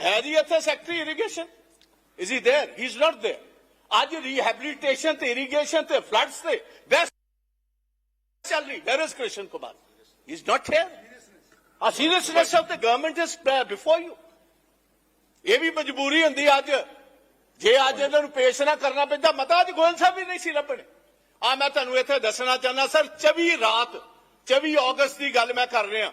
ਹੈ ਜੀ ਇੱਥੇ secretary irrigation is he there he is not there ਅੱਜ ਰੀਹੈਬਿਲਿਟੇਸ਼ਨ ਤੇ ਇਰੀਗੇਸ਼ਨ ਤੇ ਫਲੱਡਸ ਤੇ ਬੈਸਟ ਚੱਲ ਰਹੀ where is Krishan Kumar he is not here ਆ seriousness of the government is before you ਇਹ ਵੀ ਮਜਬੂਰੀ ਹੁੰਦੀ ਅੱਜ ਜੇ ਅੱਜ ਇਹਨਾਂ ਨੂੰ ਪੇਸ਼ ਨਾ ਕਰਨਾ ਪੈਂਦਾ ਮਤਾ ਅੱਜ ਗੋਇਲ ਸਾਹਿਬ ਵੀ ਨਹੀਂ ਸੀ ਲੱਭਣੇ ਆ ਮੈਂ ਤੁਹਾਨੂੰ ਇੱਥੇ ਦੱਸਣਾ ਚਾਹੁੰਦਾ ਸਰ 24 ਰਾਤ 24 ਅਗਸਤ ਦੀ ਗੱਲ ਮੈਂ ਕਰ ਰਿਹਾ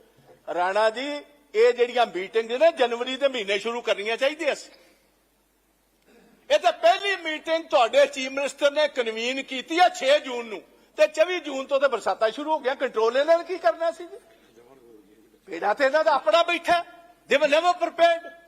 ਰਾਣਾ ਜੀ, ਇਹ ਜਿਹੜੀਆਂ ਮੀਟਿੰਗ ਨੇ ਜਨਵਰੀ ਦੇ ਮਹੀਨੇ ਸ਼ੁਰੂ ਕਰਨੀਆਂ ਚਾਹੀਦੀਆਂ ਸੀ। ਇਹ ਤਾਂ ਪਹਿਲੀ ਮੀਟਿੰਗ ਤੁਹਾਡੇ ਚੀਫ ਮਿਨਿਸਟਰ ਨੇ ਕਨਵੀਨ ਕੀਤੀ ਆ 6 ਜੂਨ ਨੂੰ। ਤੇ 24 ਜੂਨ ਤੋਂ ਤੇ ਬਰਸਾਤਾਂ ਸ਼ੁਰੂ ਹੋ ਗਿਆ ਕੰਟਰੋਲ ਇਹਨਾਂ ਨੇ ਕੀ ਕਰਨਾ ਸੀ ਜੀ? ਪੇੜਾ ਤੇ ਇਹਨਾਂ ਦਾ ਆਪਣਾ ਬੈਠਾ। ਦੇ ਵਰ ਨੈਵਰ ਪ੍ਰੀਪੇਅਰਡ